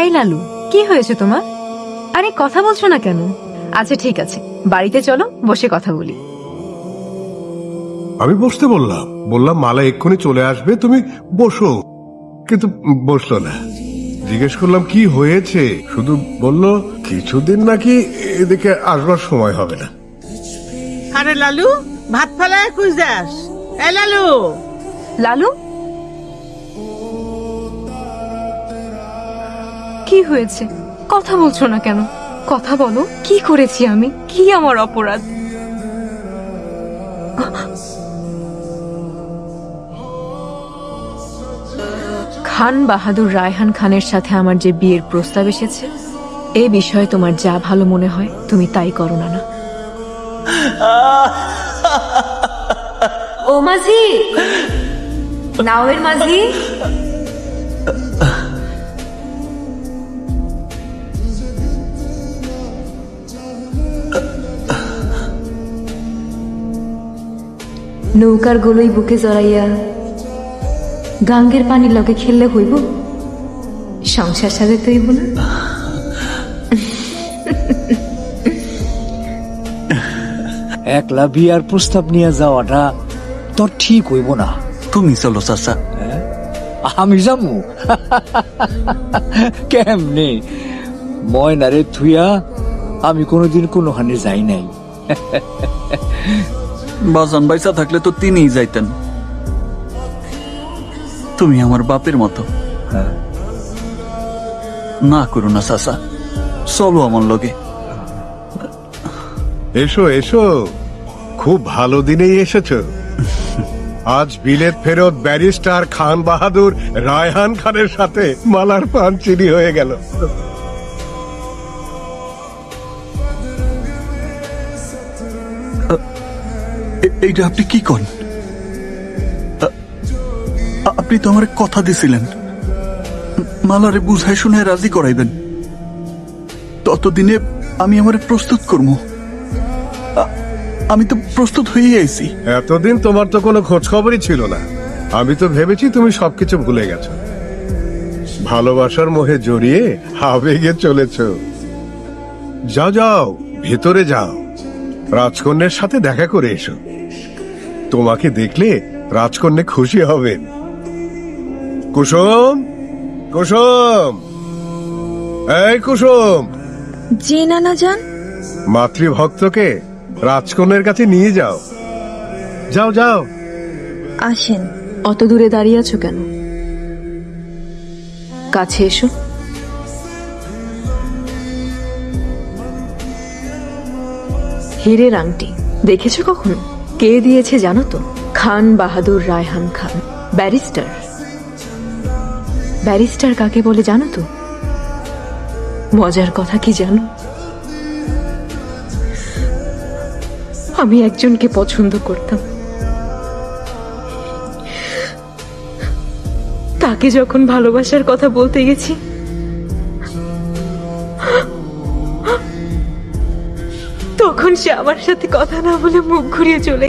এই লালু কি হয়েছে তোমার? আরে কথা বলছো না কেন? আচ্ছা ঠিক আছে। বাড়িতে চলো বসে কথা বলি। আমি বসতে বললাম। বললাম মালা এক্ষুনি চলে আসবে তুমি বসো। কিন্তু বসল না। জিজ্ঞেস করলাম কি হয়েছে? শুধু বলল কিছুদিন নাকি এদিকে আসবার সময় হবে না। আরে লালু ভাত ফেলায় কই যাস এ লালু! লালু কি হয়েছে? কথা বলছো না কেন? কথা বলো, কি করেছি আমি? কি আমার অপরাধ? খান বাহাদুর রায়হান খানের সাথে আমার যে বিয়ের প্রস্তাব এসেছে, এ বিষয়ে তোমার যা ভালো মনে হয়, তুমি তাই করো না না ও মাঝি! নাওয়ের মাঝি! নৌকার গোলই বুকে জড়াইয়া গাঙ্গের পানির লগে খেললে হইব? সংসার সাথে তৈব না? একলা বিয়ার প্রস্তাব নিয়ে যাওয়াটা তোর ঠিক হইব না। তুমি চলো চাচা। আমি যামু। কেমনে? ময়নারে থুইয়া আমি কোনোদিন কোনোখানে যাই নাই। বাজান বাইসা থাকলে তো তিনিই যাইতেন। তুমি আমার বাপের মতো। না করো না চাচা চলো আমার লগে। এসো এসো। খুব ভালো দিনেই এসেছ। আজ বিলেত ফেরত ব্যারিস্টার খান বাহাদুর রায়হান খানের সাথে মালার পান চিনি হয়ে গেল। এইটা আপনি কি আ- আপনি তো আমার কথা দিছিলেন। মালারে বুঝাই শুনে রাজি করাইবেন। ততদিনে আমি আমার প্রস্তুত করব। আমি তো প্রস্তুত হয়েই আইছি। এতদিন তোমার তো কোনো খোঁজ খবরই ছিল না। আমি তো ভেবেছি তুমি সবকিছু ভুলে গেছো। ভালোবাসার মোহে জড়িয়ে আবেগে চলেছ। যাও যাও, ভেতরে যাও। রাজকন্যের সাথে দেখা করে এসো। তোমাকে দেখলে রাজকন্যা খুশি হবেন। কুসুম কুসুম। এই কুসুম। জি নানা যান মাতৃভক্তকে রাজকন্যের কাছে নিয়ে যাও। যাও যাও। আসেন অত দূরে দাঁড়িয়ে আছো কেন? কাছে এসো। হীরের আংটি দেখেছ কখনো? কে দিয়েছে জানো তো? খান বাহাদুর রায়হান খান। ব্যারিস্টার। ব্যারিস্টার কাকে বলে জানো তো? মজার কথা কি জানো? আমি একজনকে পছন্দ করতাম। তাকে যখন ভালোবাসার কথা বলতে গেছি, তখন সে আমার সাথে কথা না বলে মুখ ঘুরিয়ে চলে